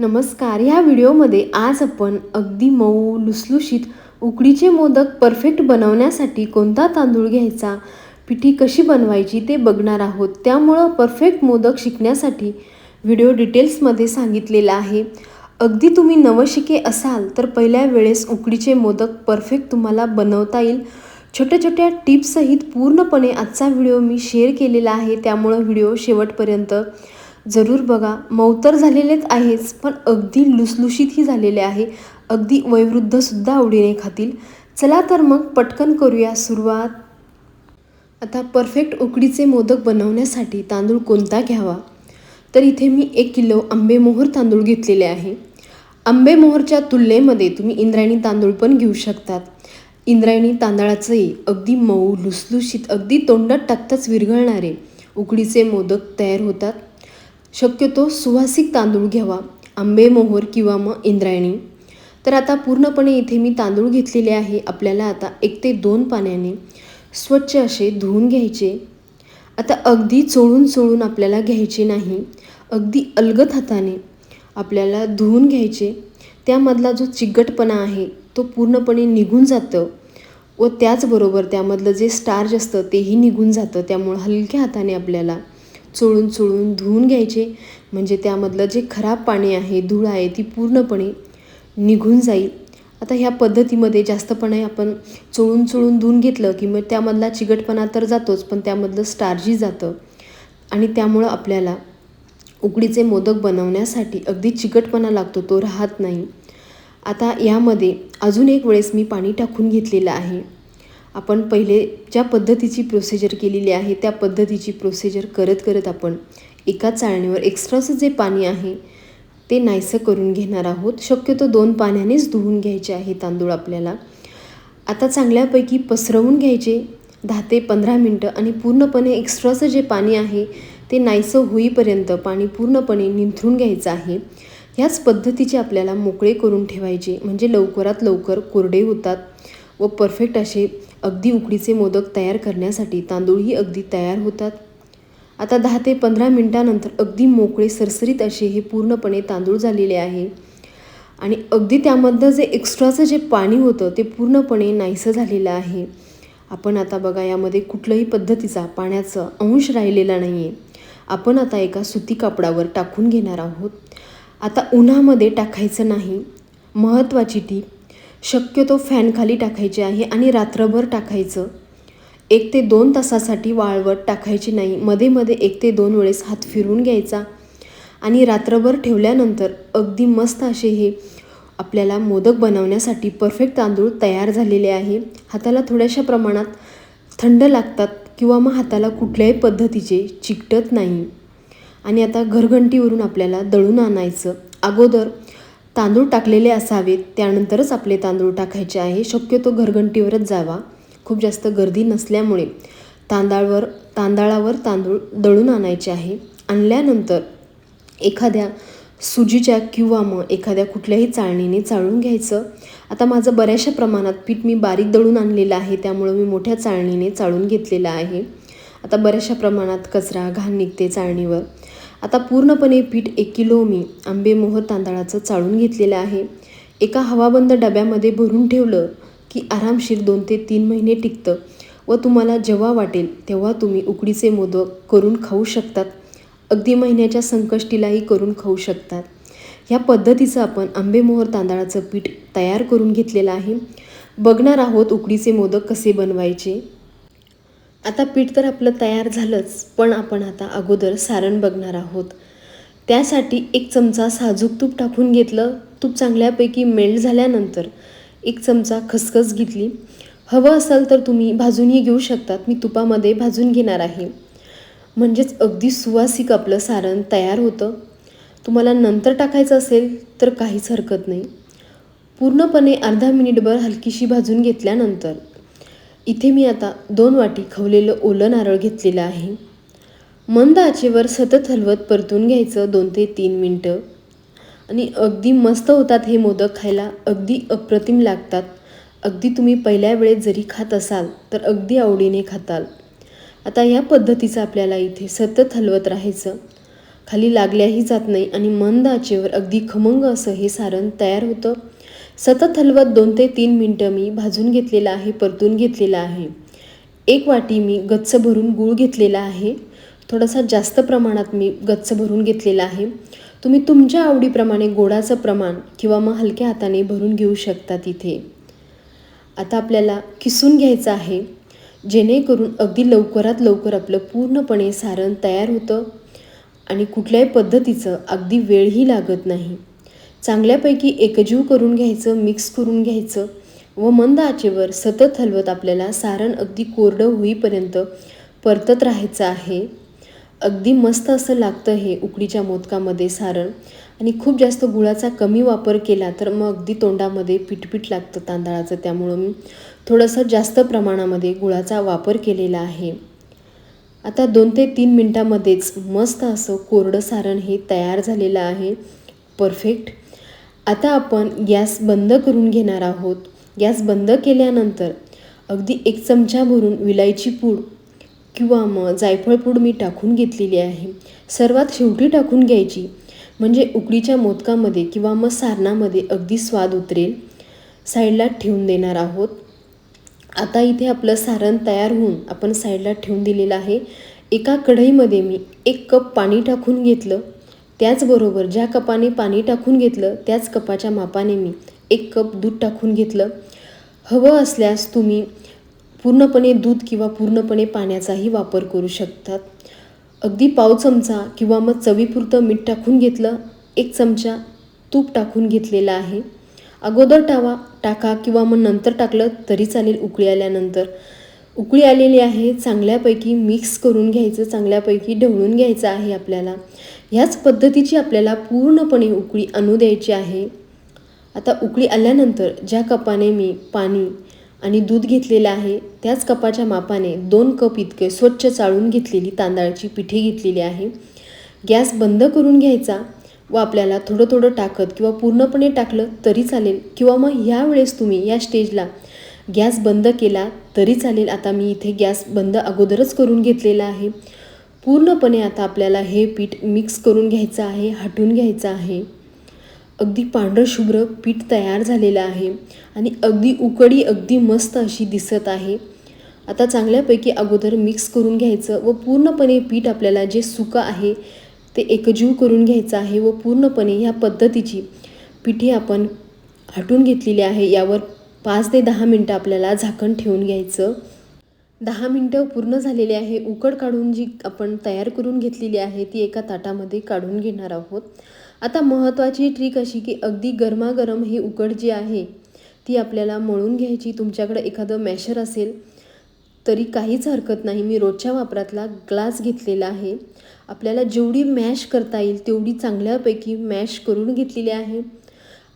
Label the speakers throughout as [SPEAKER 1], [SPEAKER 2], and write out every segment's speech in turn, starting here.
[SPEAKER 1] नमस्कार. ह्या व्हिडिओमध्ये आज आपण अगदी मऊ लुसलुशीत उकडीचे मोदक परफेक्ट बनवण्यासाठी कोणता तांदूळ घ्यायचा पिठी कशी बनवायची ते बघणार आहोत. त्यामुळं परफेक्ट मोदक शिकण्यासाठी व्हिडिओ डिटेल्समध्ये सांगितलेला आहे. अगदी तुम्ही नवशिके असाल तर पहिल्या वेळेस उकडीचे मोदक परफेक्ट तुम्हाला बनवता येईल. छोट्या छोट्या टिप्ससहित पूर्णपणे आजचा व्हिडिओ मी शेअर केलेला आहे. त्यामुळं व्हिडिओ शेवटपर्यंत जरूर बघा. मऊ तर झालेलेच आहेच पण अगदी लुसलुशीतही झालेले आहे. अगदी वयवृद्धसुद्धा आवडीने खातील. चला तर मग पटकन करूया सुरुवात. आता परफेक्ट उकडीचे मोदक बनवण्यासाठी तांदूळ कोणता घ्यावा? तर इथे मी एक किलो आंबेमोहर तांदूळ घेतलेले आहे. आंबेमोहरच्या तुलनेमध्ये तुम्ही इंद्रायणी तांदूळ पण घेऊ शकतात. इंद्रायणी तांदळाचंही अगदी मऊ लुसलुशीत अगदी तोंडात टाकताच विरघळणारे उकडीचे मोदक तयार होतात. शक्यतो सुवासिक तांदूळ घ्यावा आंबेमोहर किंवा मग इंद्रायणी. तर आता पूर्णपणे इथे मी तांदूळ घेतलेले आहे आपल्याला आता एक ते दोन पाण्याने स्वच्छ असे धुवून घ्यायचे. आता अगदी चोळून चोळून आपल्याला घ्यायचे नाही अगदी अलगत हाताने आपल्याला धुवून घ्यायचे. त्यामधला जो चिकटपणा आहे तो पूर्णपणे निघून जातं व त्याचबरोबर त्यामधलं जे स्टार्च असतं तेही निघून जातं. त्यामुळं हलक्या हाताने आपल्याला चोळून चोळून धुवून घ्यायचे. म्हणजे त्यामधलं जे खराब पाणी आहे धूळ आहे ती पूर्णपणे निघून जाईल. आता ह्या पद्धतीमध्ये जास्तपणे आपण चोळून चोळून धुवून घेतलं की मग त्यामधला चिकटपणा तर जातोच पण त्यामधलं स्टार्जी जातं. आणि त्यामुळं आपल्याला उकडीचे मोदक बनवण्यासाठी अगदी चिकटपणा लागतो तो राहत नाही. आता यामध्ये अजून एक वेळेस मी पाणी टाकून घेतलेलं आहे. आपण पहिले ज्या पद्धतीची प्रोसिजर केलेली आहे त्या पद्धतीची प्रोसिजर करत करत आपण एका चाळणीवर एक्स्ट्राचं जे पाणी आहे ते नाहीसं करून घेणार आहोत. शक्यतो दोन पाण्यानेच धुवून घ्यायचे आहे तांदूळ आपल्याला. आता चांगल्यापैकी पसरवून घ्यायचे दहा ते पंधरा मिनटं आणि पूर्णपणे एक्स्ट्राचं जे पाणी आहे ते नाहीसं होईपर्यंत पाणी पूर्णपणे निंथरून घ्यायचं आहे. ह्याच पद्धतीचे आपल्याला मोकळे करून ठेवायचे म्हणजे लवकरात लवकर कोरडे होतात व परफेक्ट असे अगदी उकडीचे मोदक तयार करण्यासाठी तांदूळही अगदी तयार होतात. आता दहा ते पंधरा मिनटानंतर अगदी मोकळे सरसरीत असे हे पूर्णपणे तांदूळ झालेले आहे. आणि अगदी त्यामधलं जे एक्स्ट्राचं जे पाणी होतं ते पूर्णपणे नाहीसं झालेलं आहे. आपण आता बघा यामध्ये कुठल्याही पद्धतीचा पाण्याचा अंश राहिलेला नाही आहे आपण आता एका सुती कापडावर टाकून घेणार आहोत. आता उन्हामध्ये टाकायचं नाही. महत्त्वाची टीप शक्यतो फॅनखाली टाकायचे आहे आणि रात्रभर टाकायचं. एक ते दोन तासासाठी वाळवट टाकायची नाही. मध्ये मध्ये एक ते दोन वेळेस हात फिरून घ्यायचा. आणि रात्रभर ठेवल्यानंतर अगदी मस्त असे हे आपल्याला मोदक बनवण्यासाठी परफेक्ट तांदूळ तयार झालेले आहे. हाताला थोड्याशा प्रमाणात थंड लागतात किंवा मग हाताला कुठल्याही पद्धतीचे चिकटत नाही. आणि आता घरघंटीवरून आपल्याला दळून आणायचं. अगोदर तांदूळ टाकलेले असावेत त्यानंतरच आपले तांदूळ टाकायचे आहे. शक्यतो घरघंटीवरच जावा. खूप जास्त गर्दी नसल्यामुळे तांदळावर तांदळावर तांदूळ दळून आणायचे आहे. आणल्यानंतर एखाद्या सुजीच्या किंवा मग एखाद्या कुठल्याही चाळणीने चाळून घ्यायचं. आता माझं बऱ्याचशा प्रमाणात पीठ मी बारीक दळून आणलेलं आहे त्यामुळं मी मोठ्या चाळणीने चाळून घेतलेलं आहे. आता बऱ्याचशा प्रमाणात कचरा घाण निघते चाळणीवर. आता पूर्णपणे पीठ एक किलो मी आंबेमोहर तांदळाचं चाळून घेतलेलं आहे. एका हवाबंद डब्यामध्ये भरून ठेवलं की आरामशीर दोन ते तीन महिने टिकतं व तुम्हाला जेव्हा वाटेल तेव्हा तुम्ही उकडीचे मोदक करून खाऊ शकतात. अगदी महिन्याच्या संकष्टीलाही करून खाऊ शकतात. ह्या पद्धतीचं आपण आंबेमोहर तांदळाचं पीठ तयार करून घेतलेलं आहे. बघणार आहोत उकडीचे मोदक कसे बनवायचे. आता पीठ तर आपलं तयार झालंच पण आपण आता अगोदर सारण बघणार आहोत. त्यासाठी एक चमचा साजूक तूप टाकून घेतलं. तूप चांगल्यापैकी मेल्ट झाल्यानंतर एक चमचा खसखस घेतली. हवं असाल तर तुम्ही भाजूनही घेऊ शकतात. मी तुपामध्ये भाजून घेणार आहे. म्हणजेच अगदी सुवासिक आपलं सारण तयार होतं. तुम्हाला नंतर टाकायचं असेल तर काहीच हरकत नाही. पूर्णपणे अर्धा मिनिटभर हलकीशी भाजून घेतल्यानंतर इथे मी आता दोन वाटी खवलेलं ओलं नारळ घेतलेलं आहे. मंद आचेवर सतत हलवत परतून घ्यायचं दोन ते तीन मिनटं. आणि अगदी मस्त होतात हे मोदक खायला अगदी अप्रतिम लागतात. अगदी तुम्ही पहिल्या वेळेत जरी खात असाल तर अगदी आवडीने खाताल. आता या पद्धतीचं आपल्याला इथे सतत हलवत राहायचं. खाली लागल्याही जात नाही आणि मंद आचेवर अगदी खमंग असं हे सारण तयार होतं. सतत हलवत दोन ते तीन मिनटं मी भाजून घेतलेलं आहे परतून घेतलेलं आहे. एक वाटी मी गच्च भरून गूळ घेतलेला आहे. थोडासा जास्त प्रमाणात मी गच्च भरून घेतलेला आहे. तुम्ही तुमच्या आवडीप्रमाणे गोडाचं प्रमाण किंवा मग हलक्या हाताने भरून घेऊ शकता तिथे. आता आपल्याला किसून घ्यायचं आहे. जेणेकरून अगदी लवकरात लवकर आपलं पूर्णपणे सारण तयार होतं आणि कुठल्याही पद्धतीचं अगदी वेळही लागत नाही. चांगल्यापैकी एकजीव करून घ्यायचं मिक्स करून घ्यायचं व मंद आचेवर सतत हलवत आपल्याला सारण अगदी कोरडं होईपर्यंत परतत राहायचं आहे. अगदी मस्त असं लागतं हे उकडीच्या मोदकामध्ये सारण आणि खूप जास्त गुळाचा कमी वापर केला तर मग अगदी तोंडामध्ये पिटपिट लागतं तांदळाचं. त्यामुळं मी थोडंसं जास्त प्रमाणामध्ये गुळाचा वापर केलेला आहे. आता दोन ते तीन मिनटामध्येच मस्त असं कोरडं सारण हे तयार झालेलं आहे. परफेक्ट आता आपण गॅस बंद करून घेणार आहोत. गॅस बंद केल्यानंतर अगदी एक चमचा भरून विलायची पूड किंवा मग जायफळ पूड मी टाकून घेतलेली आहे. सर्वात शेवटी टाकून घ्यायची म्हणजे उकडीच्या मोदकामध्ये किंवा मग सारणामध्ये अगदी स्वाद उतरेल. साईडला ठेवून देणार आहोत. आता इथे आपलं सारण तयार होऊन आपण साईडला ठेवून दिलेलं आहे. एका कढईमध्ये मी एक कप पाणी टाकून घेतलं. त्याचबरोबर ज्या कपाने पाणी टाकून घेतलं त्याच कपाच्या मापाने मी एक कप दूध टाकून घेतलं. हवं असल्यास तुम्ही पूर्णपणे दूध किंवा पूर्णपणे पाण्याचाही वापर करू शकतात. अगदी पाव चमचा किंवा मग चवीपुरतं मीठ टाकून घेतलं एक चमचा तूप टाकून घेतलेला आहे. अगोदर टावा टाका किंवा मग नंतर टाकलं तरी चालेल उकळी आल्यानंतर. उकळी आलेली आहे चांगल्यापैकी मिक्स करून घ्यायचं चांगल्यापैकी ढवळून घ्यायचं आहे आपल्याला. ह्याच पद्धतीची आपल्याला पूर्णपणे उकळी आणू द्यायची आहे. आता उकळी आल्यानंतर ज्या कपाने मी पाणी आणि दूध घेतलेलं आहे त्याच कपाच्या मापाने दोन कप इतके स्वच्छ चाळून घेतलेली तांदळाची पिठी घेतलेली आहे. गॅस बंद करून घ्यायचा व आपल्याला थोडं थोडं टाकत किंवा पूर्णपणे टाकलं तरी चालेल किंवा मग ह्यावेळेस तुम्ही या स्टेजला गॅस बंद केला तरी चालेल. आता मी इथे गॅस बंद अगोदरच करून घेतलेला आहे. पूर्णपणे आता आपल्याला हे पीठ मिक्स करून घ्यायचं आहे हटून घ्यायचं आहे. अगदी पांढरं शुभ्र पीठ तयार झालेलं आहे आणि अगदी उकडी अगदी मस्त अशी दिसत आहे. आता चांगल्यापैकी अगोदर मिक्स करून घ्यायचं व पूर्णपणे पीठ आपल्याला जे सुकं आहे ते एकजीव करून घ्यायचं आहे व पूर्णपणे ह्या पद्धतीची पिठी आपण हटून घेतलेली आहे. यावर पाच ते दहा मिनटं आपल्याला झाकण ठेवून घ्यायचं. दहा मिनटं पूर्ण झालेली आहे. उकड काढून जी आपण तयार करून घेतलेली आहे ती एका ताटामध्ये काढून घेणार आहोत. आता महत्त्वाची ट्रिक अशी की अगदी गरमागरम ही उकड जी आहे ती आपल्याला मळून घ्यायची. तुमच्याकडे एखादं मॅशर असेल तरी काहीच हरकत नाही. मी रोजच्या वापरातला ग्लास घेतलेला आहे. आपल्याला जेवढी मॅश करता येईल तेवढी चांगल्यापैकी मॅश करून घेतलेली आहे.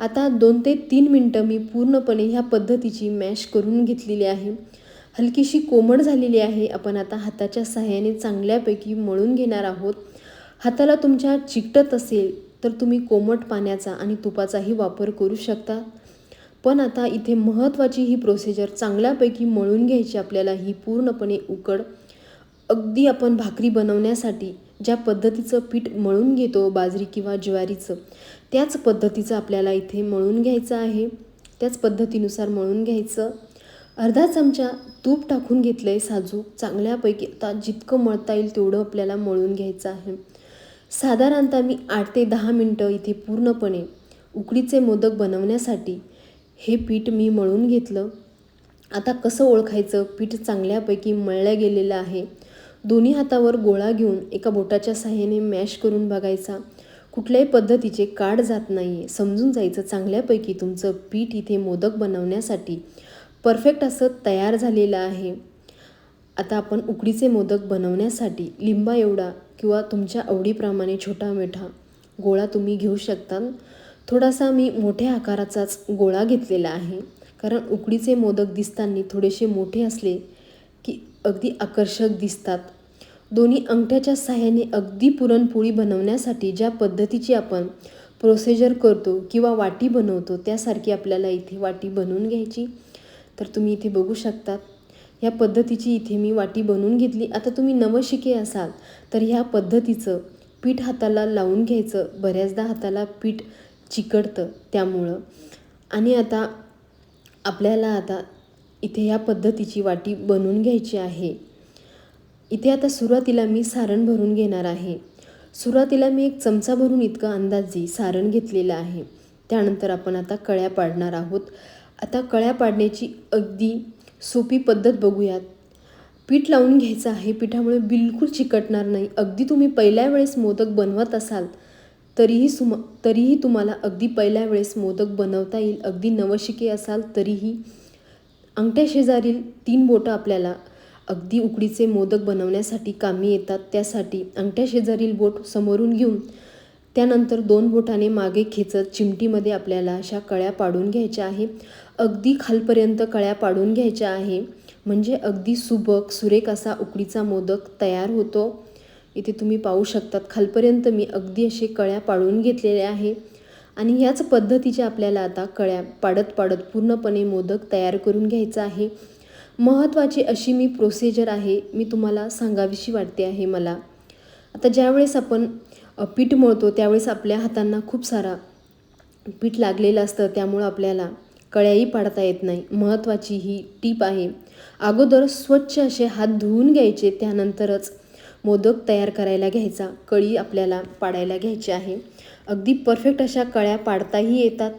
[SPEAKER 1] आता दोन ते तीन मिनटं मी पूर्णपणे ह्या पद्धतीची मॅश करून घेतलेली आहे. हलकीशी कोमट झालेली आहे. आपण आता हाताच्या सहाय्याने चांगल्यापैकी मळून घेणार आहोत. हाताला तुमच्या चिकटत असेल तर तुम्ही कोमट पाण्याचा आणि तुपाचाही वापर करू शकता. पण आता इथे महत्त्वाची ही प्रोसिजर चांगल्यापैकी मळून घ्यायची आपल्याला ही पूर्णपणे उकड. अगदी आपण भाकरी बनवण्यासाठी ज्या पद्धतीचं पीठ मळून घेतो बाजरी किंवा ज्वारीचं त्याच पद्धतीचं आपल्याला इथे मळून घ्यायचं आहे. त्याच पद्धतीनुसार मळून घ्यायचं. अर्धा चमचा तूप टाकून घेतलं आहे साजूक चांगल्यापैकी आता जितकं मळता येईल तेवढं आपल्याला मळून घ्यायचं आहे. साधारणतः मी आठ ते दहा मिनटं इथे पूर्णपणे उकडीचे मोदक बनवण्यासाठी हे पीठ मी मळून घेतलं. आता कसं ओळखायचं? पीठ चांगल्यापैकी मळलं गेलेलं आहे. दोन्ही हातावर गोळा घेऊन एका बोटाच्या साह्याने मॅश करून बघायचा. कुठल्याही पद्धतीचे काढ जात नाही आहे समजून जायचं चांगल्यापैकी तुमचं पीठ इथे मोदक बनवण्यासाठी परफेक्ट असं तयार झालेलं आहे. आता आपण उकडीचे मोदक बनवण्यासाठी लिंबा एवढा किंवा तुमच्या आवडीप्रमाणे छोटा मिठा गोळा तुम्ही घेऊ शकता थोडासा मी मोठ्या आकाराचाच गोळा घेतलेला आहे. कारण उकडीचे मोदक दिसताना थोडेसे मोठे असले की अगदी आकर्षक दिसतात. दोन्ही अंगठ्याच्या साह्याने अगदी पुरणपोळी बनवण्यासाठी ज्या पद्धतीची आपण प्रोसिजर करतो किंवा वाटी बनवतो त्यासारखी आपल्याला इथे वाटी बनवून घ्यायची. तर तुम्ही इथे बघू शकतात. ह्या पद्धतीची इथे मी वाटी बनवून घेतली. आता तुम्ही नवशिके असाल तर ह्या पद्धतीचं पीठ हाताला लावून घ्यायचं. बऱ्याचदा हाताला पीठ चिकटतं त्यामुळं. आणि आता आपल्याला आता इथे ह्या पद्धतीची वाटी बनवून घ्यायची आहे. इथे आता सुरुवातीला मी सारण भरून घेणार आहे. सुरुवातीला मी एक चमचा भरून इतकं अंदाजी सारण घेतलेलं आहे. त्यानंतर आपण आता कळ्या पाडणार आहोत. आता कळ्या पाडण्याची अगदी सोपी पद्धत बघूयात. पीठ लावून घ्यायचं आहे. पिठामुळे बिलकुल चिकटणार नाही. अगदी तुम्ही पहिल्या वेळेस मोदक बनवत असाल तरीही सुम तरीही तुम्हाला अगदी पहिल्या वेळेस मोदक बनवता येईल. अगदी नवशिके असाल तरीही. अंगठ्या शेजारील तीन बोटं आपल्याला अगदी उकडीचे मोदक बनवण्यासाठी कामी येतात. त्यासाठी अंगठ्या शेजारील बोट समोरून घेऊन त्यानंतर दोन बोटाने मागे खेचत चिमटीमध्ये आपल्याला अशा कळ्या पाडून घ्यायच्या आहे. अगदी खालपर्यंत कळ्या पाडून घ्यायच्या आहे. म्हणजे अगदी सुबक सुरेख असा उकडीचा मोदक तयार होतो. इथे तुम्ही पाहू शकतात खालपर्यंत मी अगदी असे कळ्या पाडून घेतलेल्या आहे. आणि ह्याच पद्धतीच्या आपल्याला आता कळ्या पाडत पाडत पूर्णपणे मोदक तयार करून घ्यायचा आहे. महत्त्वाची अशी मी प्रोसिजर आहे मी तुम्हाला सांगावीशी वाटते आहे मला. आता ज्यावेळेस आपण पीठ मळतो त्यावेळेस आपल्या हातांना खूप सारा पीठ लागलेलं असतं त्यामुळं आपल्याला कळ्याही पाडता येत नाही. महत्त्वाची ही टीप आहे. अगोदर स्वच्छ असे हात धुवून घ्यायचे त्यानंतरच मोदक तयार करायला घ्यायचा. कळी आपल्याला पाडायला घ्यायची आहे. अगदी परफेक्ट अशा कळ्या पाडताही येतात.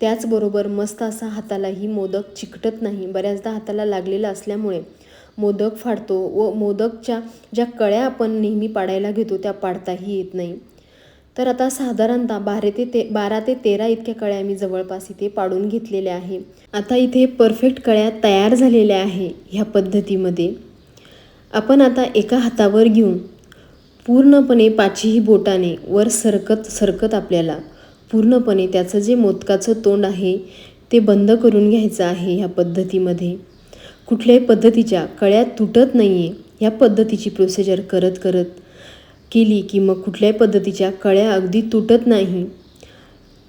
[SPEAKER 1] त्याचबरोबर मस्त असा हातालाही मोदक चिकटत नाही. बऱ्याचदा हाताला लागलेला असल्यामुळे मोदक फाडतो व मोदकच्या ज्या कळ्या आपण नेहमी पाडायला घेतो त्या पाडताही येत नाही. तर आता साधारणतः बारा ते ते बारा ते तेरा इतक्या कळ्या मी जवळपास इथे पाडून घेतलेल्या आहे. आता इथे परफेक्ट कळ्या तयार झालेल्या आहे ह्या पद्धतीमध्ये. आपण आता एका हातावर घेऊन पूर्णपणे पाचही बोटाने वर सरकत सरकत आपल्याला पूर्णपणे त्याचं जे मोदकाचं तोंड आहे ते बंद करून घ्यायचं आहे ह्या पद्धतीमध्ये. कुठल्याही पद्धतीच्या कळ्या तुटत नाही आहे ह्या पद्धतीची प्रोसिजर करत करत केली की मग कुठल्याही पद्धतीच्या कळ्या अगदी तुटत नाही.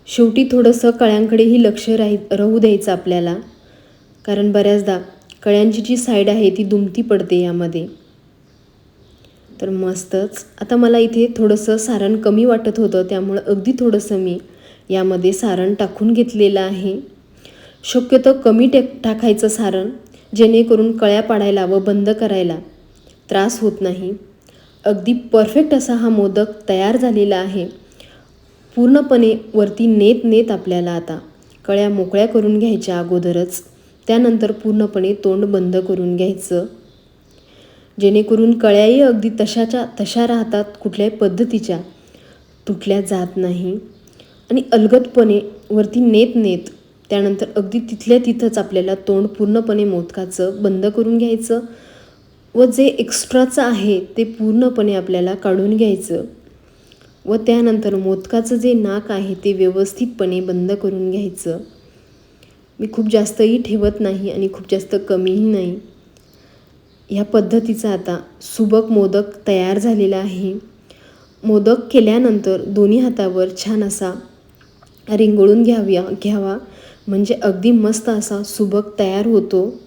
[SPEAKER 1] शेवटी थोडंसं कळ्यांकडेही लक्ष राही राहू द्यायचं आपल्याला. कारण बऱ्याचदा कळ्यांची जी साईड आहे ती दुमती पडते यामध्ये. तर मस्तच. आता मला इथे थोडंसं सारण कमी वाटत होतं त्यामुळं अगदी थोडंसं मी यामध्ये सारण टाकून घेतलेलं आहे. शक्यतो कमी टे टाकायचं सारण जेणेकरून कळ्या पाडायला व बंद करायला त्रास होत नाही. अगदी परफेक्ट असा हा मोदक तयार झालेला आहे. पूर्णपणे वरती नेत नेत आपल्याला आता कळ्या मोकळ्या करून घ्यायच्या अगोदरच. त्यानंतर पूर्णपणे तोंड बंद करून घ्यायचं. जेणेकरून कळ्याही अगदी तशाच्या तशा राहतात कुठल्याही पद्धतीच्या. तुटल्या जात नाही. आणि अलगदपणे वरती नेत नेत त्यानंतर अगदी तिथल्या तिथंच आपल्याला तोंड पूर्णपणे मोदकाचं बंद करून घ्यायचं. व जे एक्स्ट्राचं आहे ते पूर्णपणे आपल्याला काढून घ्यायचं. व त्यानंतर मोदकाचं जे नाक आहे ते व्यवस्थितपणे बंद करून घ्यायचं. मी खूप जास्तही ठेवत नाही आणि खूप जास्त कमीही नाही. ह्या पद्धतीचा आता सुबक मोदक तयार झालेला आहे. मोदक केल्यानंतर दोन्ही हातावर छान असा रिंगळून घ्याव्या घ्यावा. म्हणजे अगदी मस्त असा सुबक तयार होतो.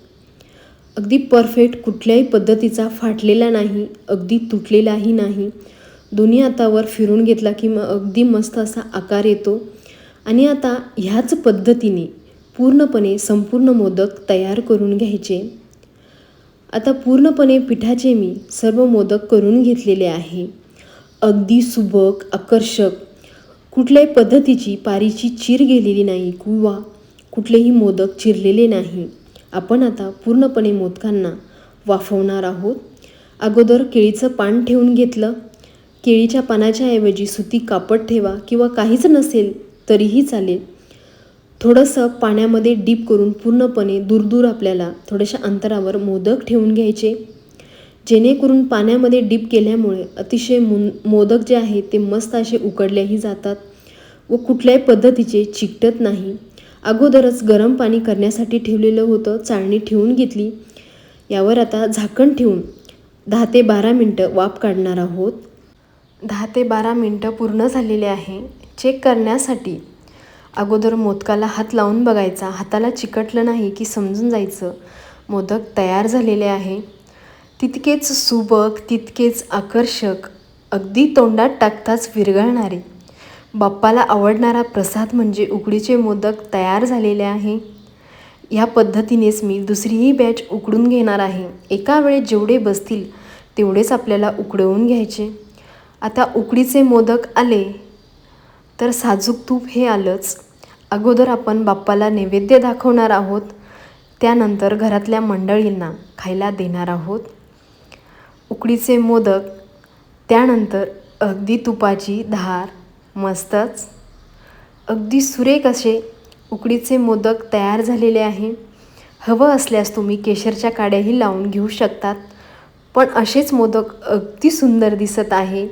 [SPEAKER 1] अगदी परफेक्ट कुठल्याही पद्धतीचा फाटलेला नाही अगदी तुटलेलाही नाही. दोन्ही हातावर फिरून घेतला की मग अगदी मस्त असा आकार येतो. आणि आता ह्याच पद्धतीने पूर्णपणे संपूर्ण मोदक तयार करून घ्यायचे. आता पूर्णपणे पिठाचे मी सर्व मोदक करून घेतलेले आहे. अगदी सुबक आकर्षक. कुठल्याही पद्धतीची पारीची चीर गेलेली नाही किंवा कुठलेही मोदक चिरलेले नाही. आपण आता पूर्णपणे मोदकांना वाफवणार आहोत. अगोदर केळीचं पान ठेवून घेतलं. केळीच्या पानाच्या ऐवजी सुती कापड ठेवा किंवा काहीच नसेल तरीही चालेल. थोडंसं पाण्यामध्ये डीप करून पूर्णपणे दूरदूर आपल्याला थोड्याशा अंतरावर मोदक ठेवून घ्यायचे. जेणेकरून पाण्यामध्ये डीप केल्यामुळे अतिशय मो मोदक जे आहे ते मस्त असे उकडलेही जातात व कुठल्याही पद्धतीचे चिकटत नाही. अगोदरच गरम पाणी करण्यासाठी ठेवलेलं होतं चाळणी ठेवून घेतली. यावर आता झाकण ठेवून दहा ते बारा मिनटं वाफ काढणार आहोत. दहा ते बारा मिनटं पूर्ण झालेले आहे. चेक करण्यासाठी अगोदर मोदकाला हात लावून बघायचा. हाताला चिकटलं नाही की समजून जायचं. मोदक तयार झालेले आहे. तितकेच सुबक तितकेच आकर्षक अगदी तोंडात टाकताच विरघळणारे. बाप्पाला आवडणारा प्रसाद म्हणजे उकडीचे मोदक तयार झालेले आहे. या पद्धतीनेच मी दुसरीही बॅच उकडून घेणार आहे. एका वेळेत जेवढे बसतील तेवढेच आपल्याला उकडवून घ्यायचे. आता उकडीचे मोदक आले तर साजूक तूप हे आलंच. अगोदर आपण बाप्पाला नैवेद्य दाखवणार आहोत. त्यानंतर घरातल्या मंडळींना खायला देणार आहोत. उकडीचे मोदक त्यानंतर अगदी तुपाची धार मस्तच. अगदी सुरेख असे उकडीचे मोदक तयार झालेले आहे. हवं असल्यास तुम्ही केशरच्या काड्याही लावून घेऊ शकतात. पण असेच मोदक अगदी सुंदर दिसत आहे.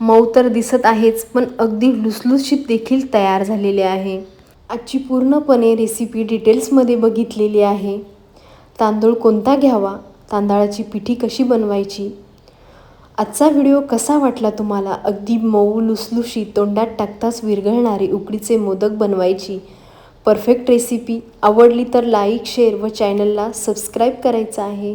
[SPEAKER 1] मऊ तर दिसत आहेच पण अगदी लुसलुशीत देखील तयार झालेले आहे. आजची पूर्णपणे रेसिपी डिटेल्समध्ये बघितलेली आहे. तांदूळ कोणता घ्यावा? तांदळाची पिठी कशी बनवायची? आजचा व्हिडिओ कसा वाटला तुम्हाला? अगदी मऊ लुसलुशी तोंडात टाकताच विरघळणारे उकडीचे मोदक बनवायची. परफेक्ट रेसिपी आवडली तर लाईक शेअर व चॅनलला सबस्क्राईब करायचं आहे.